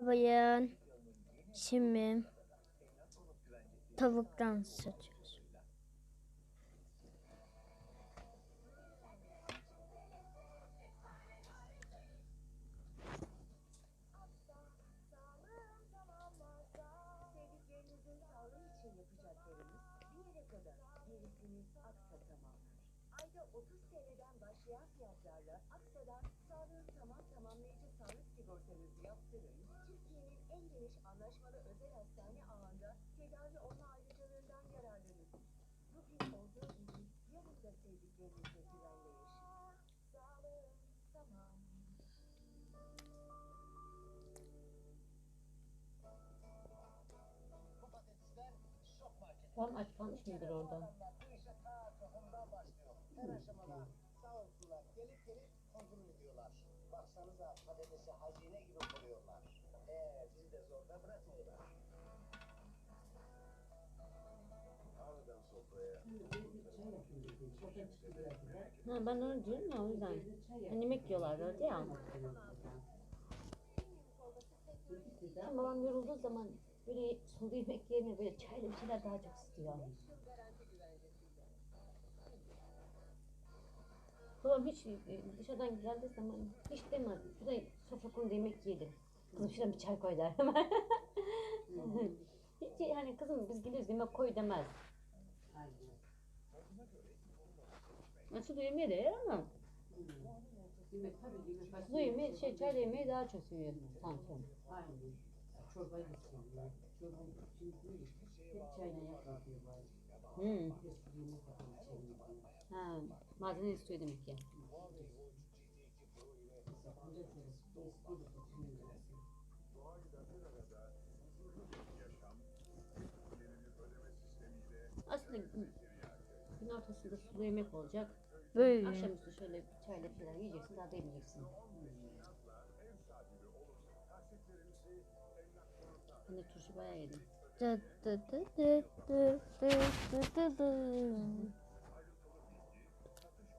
Bayan şimdi tavuktan satıyoruz. Gerisini. Ayda 30 TL'den başlayan fiyatlarla en geniş anlaşmalı özel hastane ağında tedavi olma ayrıcalığından yararlanın. Bugün olduğu gibi yarın da sevdiklerinizle güvenle yaşayın. Sağlığın tamam. Bu patatesler şok market. Tam aç mıdır orada? Bu işe ta tohumdan başlıyor. Her aşamada sağ olsunlar gelip gelip kontrol ediyorlar. Baksanıza patatesi hazine gibi koruyorlar. Ee, bizi de zorda bırakmıyorlar. Aniden sofraya Ha, ben onu diyorum ya o yüzden. Hani yemek yiyorlar orada ya. Ama babam yorulduğu zaman böyle sulu yemek yerine böyle çayla bir şeyler daha çok istiyor. Babam hiç e, dışarıdan geldiği zaman hiç demez. Şurada sofra konuda yemek yiyelim. Kızım şuradan bir çay koy der hemen. hiç hani kızım biz geliriz yemek koy demez. Sulu yemeği de yer ama Yemek tabii yemeği şey çayla yemeği daha çok seviyor. Aynen. Çorbayı da seviyor. Çorbayı şimdi değil. Hmm. Ha, malzeme istiyor demek ki. Aslında gün, ortasında sulu yemek olacak. Böyle. Akşamüstü şöyle çayla bir şeyler yiyeceksin daha da yemeyeceksin. de turşu bayağı yedim. Dı dı dı dı dı dı dı dı dı.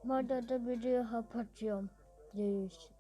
Burada da video kapatıyorum. Görüşürüz.